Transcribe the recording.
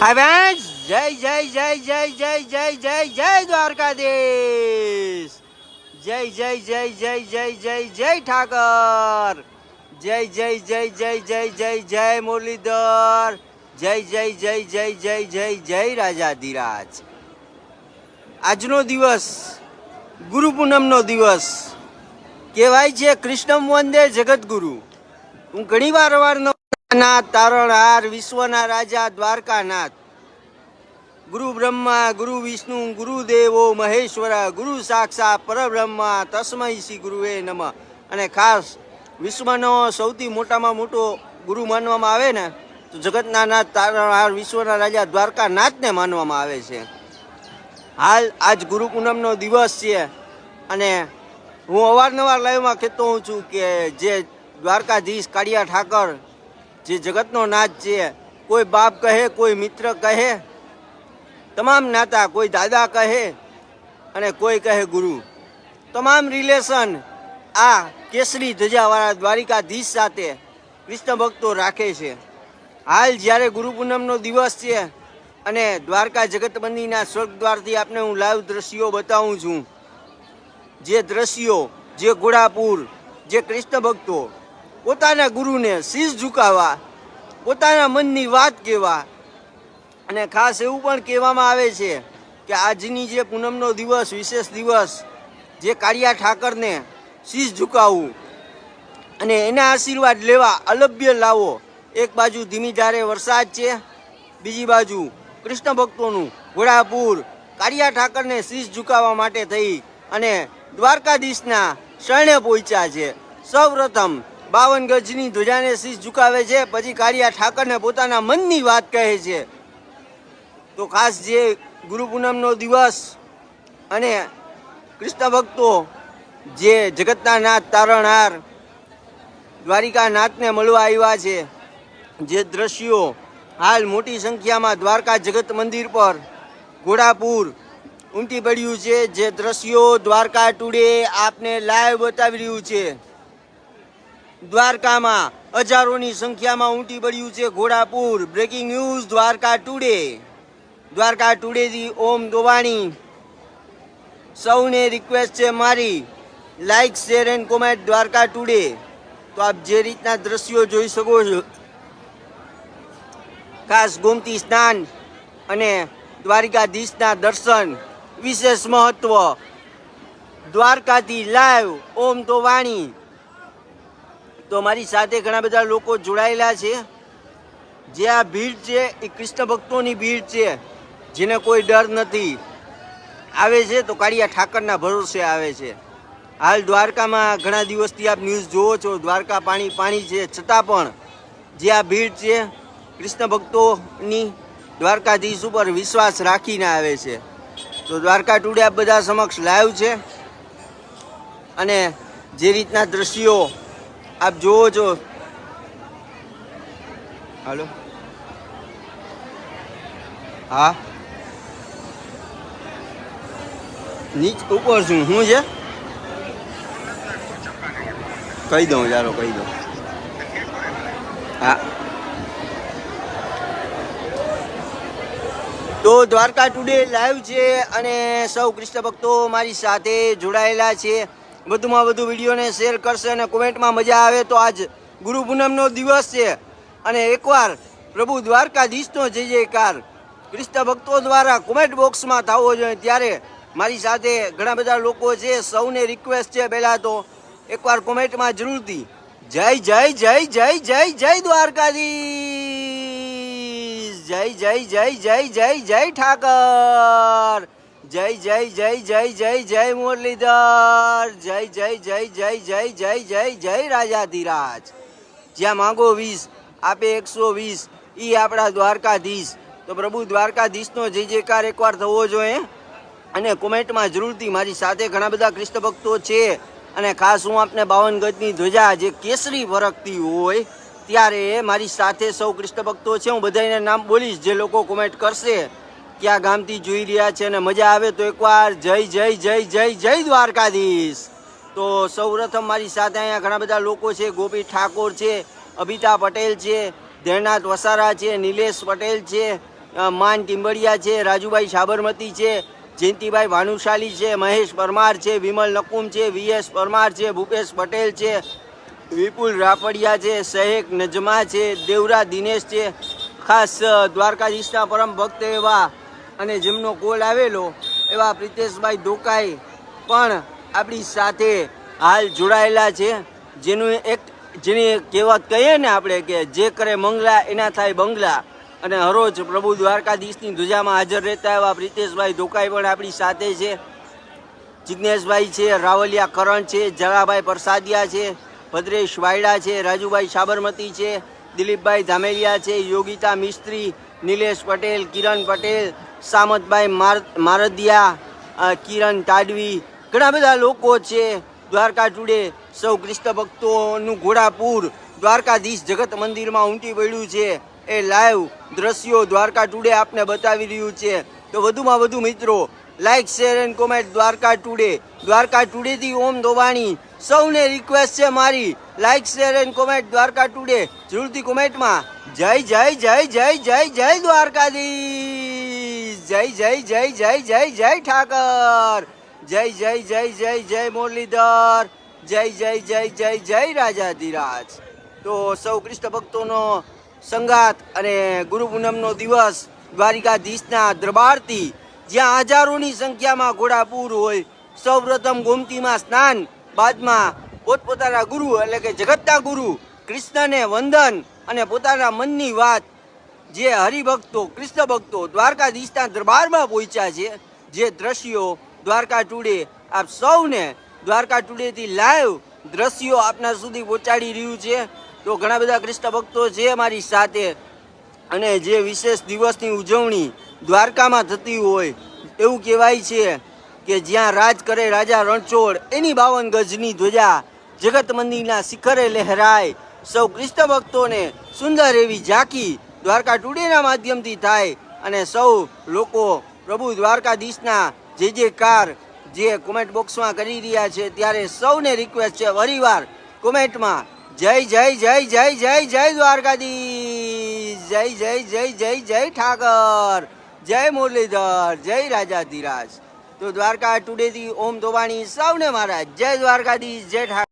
હા બેન જય જય જય જય જય જય જય જય દ્વારકાધીશ જય જય જય જય જય જય જય ઠાકર જય જય જય જય જય જય જય મુરલીધર જય જય જય જય જય જય જય રાજાધિરાજ આજનો દિવસ ગુરુ પૂનમનો દિવસ કહેવાય છે કૃષ્ણમ વંદે જગતગુરુ હું ઘણી વાર અવારનવાર તારણહાર, વિશ્વના રાજા, દ્વારકાનાથ. ગુરુ બ્રહ્મા, ગુરુ વિષ્ણુ, ગુરુ દેવો, મહેશ્વર, ગુરુ સાક્ષા પરબ્રહ્મા, તસ્મૈ શ્રી ગુરુએ નમ. અને ખાસ વિશ્વનો સૌથી મોટામાં મોટો ગુરુ માનવામાં આવે ને, તો જગતના નાથ તારણહાર, વિશ્વના રાજા, દ્વારકાનાથને માનવામાં આવે છે. હાલ આજ ગુરુ પૂનમનો દિવસ છે અને હું અવારનવાર લાઈવમાં કહેતો હોઉં છું કે જે દ્વારકાધીશ કાળિયા ઠાકર જે જગતનો નાથ છે, કોઈ બાપ કહે, કોઈ મિત્ર કહે, તમામ નાતા કોઈ દાદા કહે અને કોઈ કહે ગુરુ. તમામ રિલેશન આ કેસરી ધજાવાળા દ્વારિકાધીશ સાથે કૃષ્ણ ભક્તો રાખે છે. હાલ જ્યારે ગુરુ પૂનમનો દિવસ છે અને દ્વારકા સ્વર્ગ દ્વારથી આપને હું લાઈવ દ્રશ્યો બતાવું છું. જે દ્રશ્યો, જે ઘોડાપુર, જે કૃષ્ણ ભક્તો પોતાના ગુરુને શીશ ઝુકાવવા પોતાના મનની વાત કહેવા. અને ખાસ એવું પણ કહેવામાં આવે છે કે આજની જે પૂનમનો દિવસ, વિશેષ દિવસ, જે કાળિયા ઠાકરને શીશ ઝુકાવવું અને એના આશીર્વાદ લેવા અલભ્ય લાવો. એક બાજુ ધીમી ધારે વરસાદ છે, બીજી બાજુ કૃષ્ણ ભક્તોનું ઘોડાપુર કાળિયા ઠાકરને શીશ ઝુકાવવા માટે થઈ અને દ્વારકાધીશના શરણે પહોંચ્યા છે. સૌપ્રથમ બાવન ગજની ધ્વજાને શીશ ઝુકાવે છે, પછી કાળિયા ઠાકરને પોતાના મનની વાત કહે છે. તો ખાસ જે ગુરુ પૂનમનો દિવસ અને કૃષ્ણ ભક્તો જે જગતના નાથ તારણહાર દ્વારિકા નાથને મળવા આવ્યા છે, જે દ્રશ્યો હાલ મોટી સંખ્યામાં દ્વારકા જગત મંદિર પર ઘોડાપુર ઉમટી પડ્યું છે, જે દ્રશ્યો દ્વારકા ટુડે આપને લાઈવ બતાવી રહ્યું છે. દ્વારકામાં હજારોની સંખ્યામાં ઉમટી પડ્યું છે ઘોડાપુર. Breaking news Dwarka today Dwarka ટુડેથી Om Dowani. સૌને રિક્વેસ્ટ છે મારી like share and comment Dwarka today તો આપ જે રીતના દ્રશ્યો જોઈ શકો છો, ખાસ ગોમતી સ્નાન અને દ્વારિકાધીશના દર્શન, વિશેષ મહત્વ. દ્વારકાથી લાઈવ ઓમ તો વાણી તો મારી સાથે ઘણા બધા લોકો જોડાયેલા છે. જે આ ભીડ છે, એ કૃષ્ણ ભક્તોની ભીડ છે, જેને કોઈ ડર નથી. આવે છે તો કાળિયા ઠાકરના ભરોસે આવે છે. હાલ દ્વારકામાં ઘણા દિવસથી આપ ન્યૂઝ જોવો છો, દ્વારકા પાણી પાણી છે. છતાં પણ જે આ ભીડ છે, કૃષ્ણ ભક્તોની દ્વારકાધીશ ઉપર વિશ્વાસ રાખીને આવે છે. તો દ્વારકા ટુડે આપ બધા સમક્ષ લાઈવ છે. અને જે રીતના દ્રશ્યો આપ જુઓ છો હાલો. હા. નીચ ઉપર છું. શું છે? કહી દઉં, ચાલો, કહી દઉં. હા. તો દ્વારકા ટુડે લાઈવ છે અને સૌ કૃષ્ણ ભક્તો મારી સાથે જોડાયેલા છે. વધુમાં વધુ વિડીયોને શેર કરશે અને કોમેન્ટમાં મજા આવે તો આજ ગુરુ પૂનમનો દિવસ છે. અને એકવાર પ્રભુ દ્વારકાધીશનો જય જયકાર. ક્રિસ્ત ભક્તો દ્વારા કોમેન્ટ બોક્સમાં થવો જોઈએ. ત્યારે મારી સાથે ઘણા બધા લોકો છે. સૌને રિક્વેસ્ટ છે પહેલાં તો એકવાર કોમેન્ટમાં જરૂરથી જય જય જય જય જય જય દ્વારકાધીશ. જય જય જય જય જય જય ઠાકર. જય જય જય જય જય જય મુરલીધર જય જય જય જય જય જય જય જય રાજાધિરાજ જ્યાં માંગો વીસ આપે એકસો વીસ એ આપણા દ્વારકાધીશ તો પ્રભુ દ્વારકાધીશનો જય જયકાર એકવાર થવો જોઈએ અને કોમેન્ટમાં જરૂરથી મારી સાથે ઘણા બધા કૃષ્ણ ભક્તો છે અને ખાસ હું આપને બાવન ગજની ધ્વજા જે કેસરી ફરકતી હોય ત્યારે મારી સાથે સૌ કૃષ્ણ ભક્તો છે હું બધાને નામ બોલીશ જે લોકો કોમેન્ટ કરશે કયા ગામથી જોઈ રહ્યા છે અને મજા આવે તો એકવાર જય જય જય જય જય દ્વારકાધીશ. તો સૌપ્રથમ મારી સાથે અહીંયા ઘણા બધા લોકો છે. ગોપી ઠાકોર છે અભિતા પટેલ છે ધૈર્યનાથ વસારા છે, નિલેશ પટેલ છે માન ટીમ્બડિયા છે, રાજુભાઈ સાબરમતી છે, જયંતિભાઈ ભાનુશાલી છે, મહેશ પરમાર છે, વિમલ નકુમ છે, વીએસ પરમાર છે, ભૂપેશ પટેલ છે, વિપુલ રાપડિયા છે, શહેક નજમા છે, દેવરા દિનેશ છે. ખાસ દ્વારકાધીશના પરમ ભક્ત એવા અને જેમનો કોલ આવેલો એવા પ્રિતેશભાઈ ધોકાઈ પણ આપણી સાથે હાલ જોડાયેલા છે. જેનું એક જેની કહેવત કહીએ ને આપણે કે જે કરે મંગલા, એના થાય બંગલા. અને હરોજ પ્રભુ દ્વારકાધીશની ધ્વજામાં હાજર રહેતા એવા પ્રિતેશભાઈ ધોકાઈ પણ આપણી સાથે છે. જિજ્ઞેશભાઈ છે, રાવલિયા કરણ છે જરાભાઈ પરસાદિયા છે, ભદ્રેશ વાયડા છે, રાજુભાઈ સાબરમતી છે, દિલીપભાઈ ધામેલિયા છે, યોગિતા મિસ્ત્રી, નિલેશ પટેલ, કિરણ પટેલ સામતભાઈ માર મારદિયા કિરણ ટાડવી, ઘણા બધા લોકો છે. દ્વારકા ટુડે સૌ કૃષ્ણ ભક્તોનું ઘોડાપુર, દ્વારકાધીશ જગત મંદિરમાં ઊંટી પડ્યું છે. એ લાઈવ દ્રશ્યો દ્વારકા ટુડે આપને બતાવી રહ્યું છે. તો વધુમાં વધુ મિત્રો like share and comment Dwarka today. Dwarka ટુડેથી Om Dhovani. સૌને રિક્વેસ્ટ છે મારી like share and comment Dwarka today. જરૂરથી કોમેન્ટમાં જય જય જય જય જય જય દ્વારકાધીશ. જય જય જય જય જય જય ઠાકર જય જય જય જય જય મુરલીધર જય જય જય જય જય રાજાધિરાજ તો સૌ કૃષ્ણ ભક્તોનો સંગાત અને ગુરુ પૂનમનો દિવસ દ્વારિકાધીશના દરબારથી જ્યાં હજારોની સંખ્યામાં ઘોડાપૂર હોય સૌપ્રથમ ગોમતીમાં સ્નાન બાદમાં પોતપોતાના ગુરુ એટલે કે જગતના ગુરુ કૃષ્ણને વંદન અને પોતાના મનની વાત જે હરિભક્તો, કૃષ્ણ ભક્તો દ્વારકાધીશના દરબારમાં પહોંચ્યા છે, જે દ્રશ્યો દ્વારકા ટુડે આપ સૌને દ્વારકા ટુડેથી લાઈવ દ્રશ્યો આપના સુધી પહોંચાડી રહ્યું છે. તો ઘણા બધા કૃષ્ણ ભક્તો છે મારી સાથે. અને જે વિશેષ દિવસની ઉજવણી દ્વારકામાં થતી હોય, એવું કહેવાય છે કે જ્યાં રાજ કરે રાજા રણછોડ, એની બાવન ગજની ધ્વજા જગત મંદિરના શિખરે લહેરાય. સૌ કૃષ્ણ ભક્તોને સુંદર એવી ઝાંકી દ્વારકા ટુડેના માધ્યમથી થાય અને સૌ લોકો પ્રભુ દ્વારકાધીશના જે જે કાર જે કોમેન્ટ બોક્સમાં કરી રહ્યા છે, ત્યારે સૌને રિક્વેસ્ટ છે વરીવાર કોમેન્ટમાં જય જય જય જય જય જય દ્વારકાધીશ, જય જય જય જય જય ઠાકર, જય મુરલીધર, જય રાજા ધીરાજ. તો દ્વારકા ટુડેથી ઓમ ધોવાણી સૌને મહારાજ જય દ્વારકાધીશ, જય ઠાકર.